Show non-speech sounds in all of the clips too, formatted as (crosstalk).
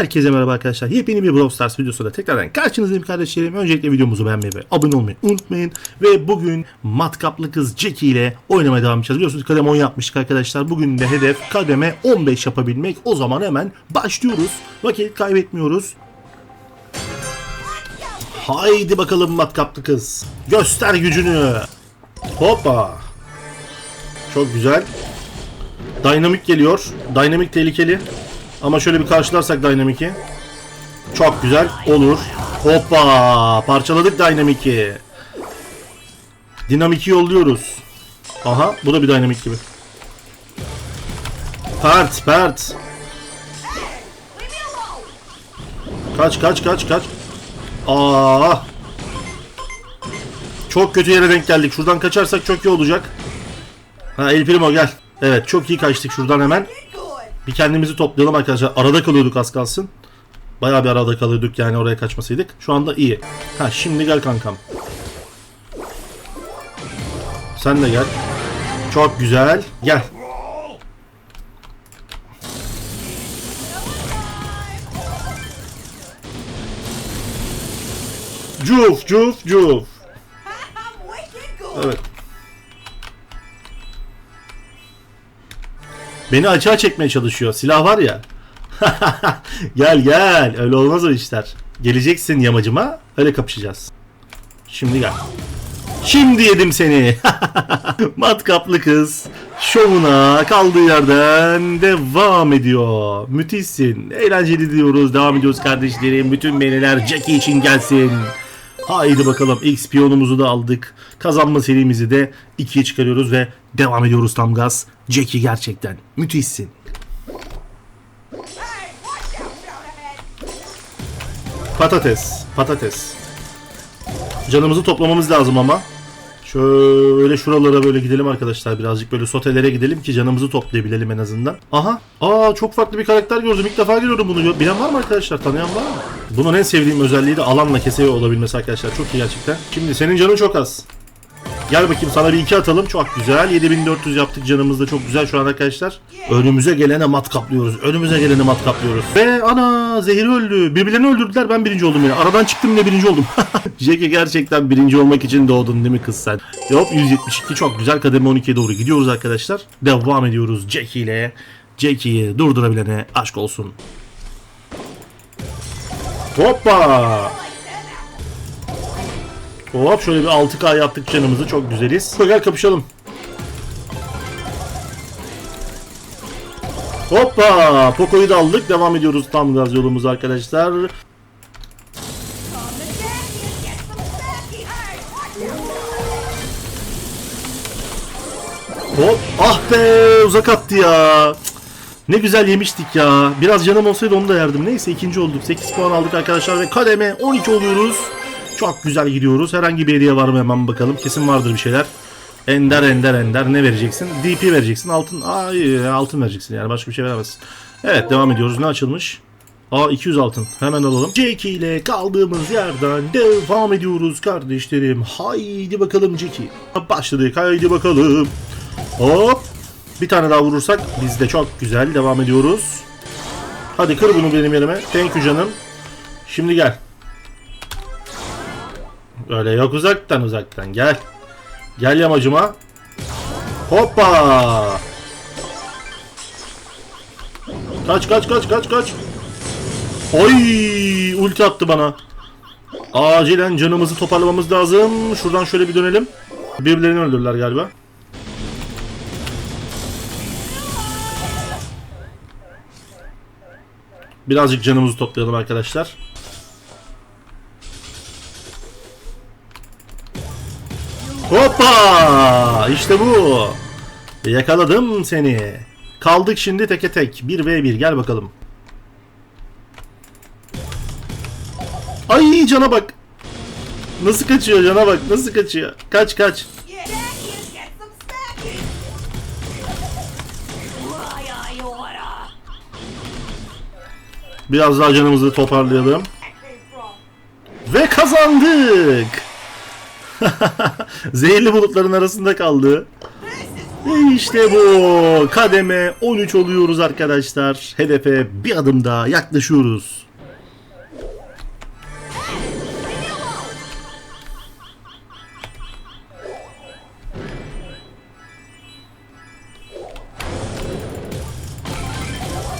Herkese merhaba arkadaşlar. Yepyeni bir Brawl Stars videosuyla tekrardan karşınızdayım kardeşlerim. Öncelikle videomuzu beğenmeyi ve abone olmayı unutmayın. Ve bugün matkaplı kız Jackie ile oynamaya devam edeceğiz. Biliyorsunuz kademe 10 yapmıştık arkadaşlar. Bugün de hedef kademe 15 yapabilmek. O zaman hemen başlıyoruz. Vakit kaybetmiyoruz. Haydi bakalım matkaplı kız. Göster gücünü. Hoppa. Çok güzel. Dynamic geliyor. Dynamic tehlikeli. Ama şöyle bir karşılarsak Dynamic'i. Çok güzel. Olur. Hoppa. Parçaladık Dynamic'i. Dinamik'i yolluyoruz. Aha. Bu da bir Dynamic gibi. Pert. Pert. Kaç kaç kaç kaç. Aa. Çok kötü yere denk geldik. Şuradan kaçarsak çok iyi olacak. Ha El Primo gel. Evet çok iyi kaçtık şuradan hemen. Bir kendimizi toplayalım arkadaşlar. Arada kalıyorduk az kalsın. Bayağı bir arada kalıyorduk yani oraya kaçmasaydık. Şu anda iyi. Ha şimdi gel kankam. Sen de gel. Çok güzel. Gel. Cuf cuf cuf. (laughs) Evet. Beni açığa çekmeye çalışıyor. Silah var ya. (laughs) gel gel. Öyle olmaz o işler. Geleceksin yamacıma. Öyle kapışacağız. Şimdi gel. Şimdi yedim seni. (laughs) Matkaplı kız şovuna kaldığı yerden devam ediyor. Müthişsin. Eğlenceli diyoruz. Devam ediyoruz kardeşlerim. Bütün beğeniler Jackie için gelsin. Haydi bakalım ilk piyonumuzu da aldık. Kazanma serimizi de ikiye çıkarıyoruz ve devam ediyoruz tam gaz. Jackie gerçekten müthişsin. Patates, patates. Canımızı toplamamız lazım ama. Şöyle şuralara böyle gidelim arkadaşlar birazcık böyle sotelere gidelim ki canımızı toplayabilelim en azından. Aha. Aa çok farklı bir karakter gördüm. İlk defa görüyorum bunu. Bilen var mı arkadaşlar? Tanıyan var mı? Bunun en sevdiğim özelliği de alanla keseye olabilmesi arkadaşlar. Çok iyi gerçekten. Şimdi senin canın çok az. Gel bakayım sana bir iki atalım. Çok güzel. 7400 yaptık canımız da çok güzel şu an arkadaşlar. Önümüze gelene mat kaplıyoruz. Önümüze gelene mat kaplıyoruz. Ve ana zehri öldü. Birbirlerini öldürdüler ben birinci oldum yine. Aradan çıktım yine birinci oldum. (laughs) Jackie gerçekten birinci olmak için doğdun değil mi kız sen? Hop 172 çok güzel. Kademe 12'ye doğru gidiyoruz arkadaşlar. Devam ediyoruz Jackie ile. Jackie'yi durdurabilene aşk olsun. Hoppa! Hop şöyle bir 6K yaptık canımızı çok güzeliz. Gel kapışalım. Hoppa! Poco'yu da aldık. Devam ediyoruz tam gaz yolumuza arkadaşlar. Hop! Ah be! Uzak attı ya. Ne güzel yemiştik ya. Biraz canım olsaydı onu da yerdim. Neyse ikinci olduk. 8 puan aldık arkadaşlar ve kademe 12 oluyoruz. Çok güzel gidiyoruz. Herhangi bir hediye var mı hemen bakalım. Kesin vardır bir şeyler. Ender ender ender ne vereceksin? DP vereceksin. Altın ay altın vereceksin yani başka bir şey veremezsin. Evet devam ediyoruz. Ne açılmış? Aa 200 altın. Hemen alalım. Jackie ile kaldığımız yerden devam ediyoruz kardeşlerim. Haydi bakalım Jackie. Başladık. Haydi bakalım. Hop. Bir tane daha vurursak biz de çok güzel devam ediyoruz. Hadi kır bunu benim yerime. Thank you canım. Şimdi gel. Öyle yok uzaktan uzaktan gel. Gel yamacıma. Hoppa. Kaç kaç kaç kaç kaç. Oy ulti attı bana. Acilen canımızı toparlamamız lazım. Şuradan şöyle bir dönelim. Birbirlerini öldürdüler galiba. Birazcık canımızı toplayalım arkadaşlar. İşte bu. Yakaladım seni. Kaldık şimdi teke tek. 1v1 gel bakalım. Ay cana bak. Nasıl kaçıyor cana bak. Nasıl kaçıyor. Kaç kaç. Biraz daha canımızı toparlayalım. Ve kazandık. (laughs) Zehirli bulutların arasında kaldı. İs İşte bu. Kademe 13 oluyoruz arkadaşlar. Hedefe bir adım daha yaklaşıyoruz.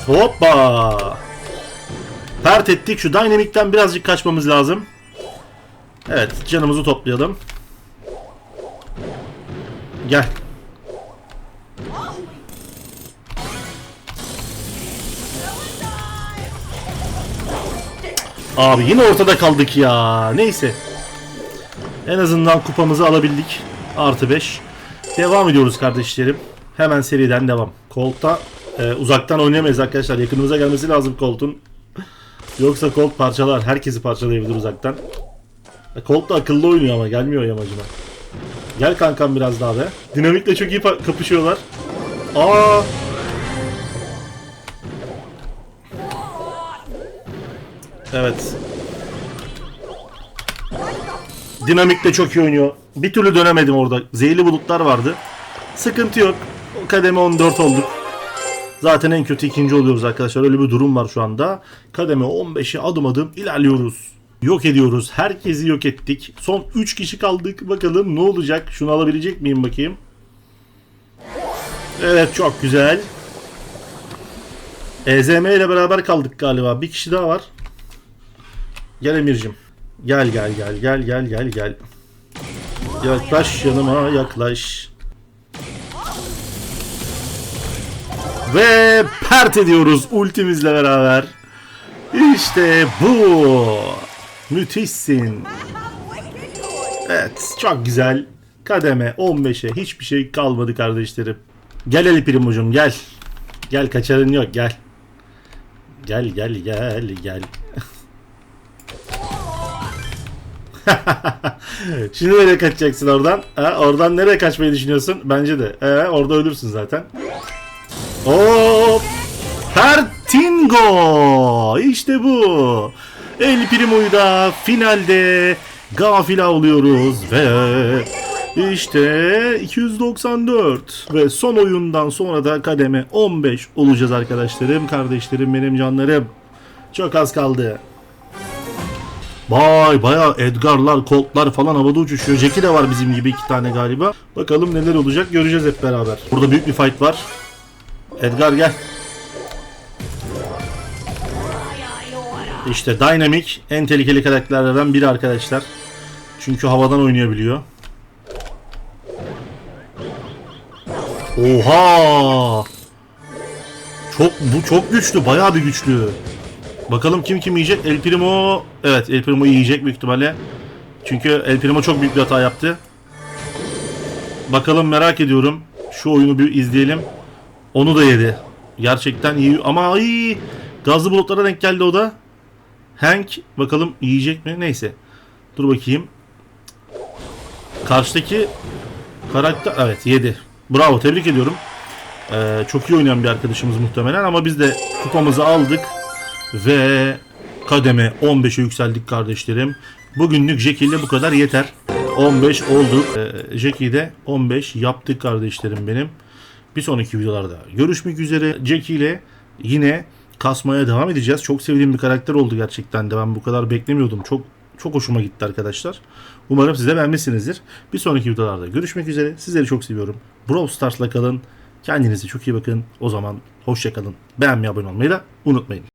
Hoppa. Pert ettik. Şu Dynamic'ten birazcık kaçmamız lazım. Evet canımızı toplayalım. Gel. Abi yine ortada kaldık ya. Neyse. En azından kupamızı alabildik. Artı 5. Devam ediyoruz kardeşlerim. Hemen seriden devam. Colt'ta e, uzaktan oynayamayız arkadaşlar. Yakınımıza gelmesi lazım Colt'un. Yoksa Colt parçalar. Herkesi parçalayabilir uzaktan. E, Colt da akıllı oynuyor ama gelmiyor yamacına. Gel kankam biraz daha be. Dinamikle çok iyi kapışıyorlar. Aa! Evet. Dinamik de çok iyi oynuyor. Bir türlü dönemedim orada. Zehirli bulutlar vardı. Sıkıntı yok. Kademe 14 olduk. Zaten en kötü ikinci oluyoruz arkadaşlar. Öyle bir durum var şu anda. Kademe 15'e adım adım ilerliyoruz. Yok ediyoruz. Herkesi yok ettik. Son 3 kişi kaldık. Bakalım ne olacak? Şunu alabilecek miyim bakayım? Evet çok güzel. EZM ile beraber kaldık galiba. Bir kişi daha var. Gel Emir'cim. Gel gel gel gel gel gel gel. Yaklaş yanıma yaklaş. Ve pert ediyoruz ultimizle beraber. İşte bu. Müthişsin. Evet çok güzel. Kademe 15'e hiçbir şey kalmadı kardeşlerim. Gel El Primo'cum gel. Gel kaçarın yok gel. Gel gel gel gel. (laughs) Şimdi nereye kaçacaksın oradan? Ha, oradan nereye kaçmayı düşünüyorsun? Bence de. Ee, orada ölürsün zaten. Hop! Pertingo! İşte bu. El Primo'yu da finalde gafil oluyoruz ve işte 294 ve son oyundan sonra da kademe 15 olacağız arkadaşlarım, kardeşlerim, benim canlarım. Çok az kaldı. Vay bayağı Edgar'lar, Colt'lar falan havada uçuşuyor. Jackie de var bizim gibi iki tane galiba. Bakalım neler olacak göreceğiz hep beraber. Burada büyük bir fight var. Edgar gel. İşte Dynamic en tehlikeli karakterlerden biri arkadaşlar. Çünkü havadan oynayabiliyor. Oha! Çok bu çok güçlü, bayağı bir güçlü. Bakalım kim kim yiyecek? El Primo evet El Primo yiyecek büyük ihtimalle. Çünkü El Primo çok büyük bir hata yaptı. Bakalım merak ediyorum. Şu oyunu bir izleyelim. Onu da yedi. Gerçekten iyi ama ay gazlı bulutlara denk geldi o da. Hank bakalım yiyecek mi? Neyse. Dur bakayım. Karşıdaki karakter evet yedi. Bravo tebrik ediyorum. Ee, çok iyi oynayan bir arkadaşımız muhtemelen ama biz de kupamızı aldık ve kademe 15'e yükseldik kardeşlerim. Bugünlük Jackie ile bu kadar yeter. 15 olduk. Ee, Jackie'yi de 15 yaptık kardeşlerim benim. Bir sonraki videolarda görüşmek üzere. Jackie ile yine kasmaya devam edeceğiz. Çok sevdiğim bir karakter oldu gerçekten de. Ben bu kadar beklemiyordum. Çok çok hoşuma gitti arkadaşlar. Umarım siz de beğenmişsinizdir. Bir sonraki videolarda görüşmek üzere. Sizleri çok seviyorum. Brawl Stars'la kalın. Kendinize çok iyi bakın. O zaman hoşça kalın. Beğenmeyi, abone olmayı da unutmayın.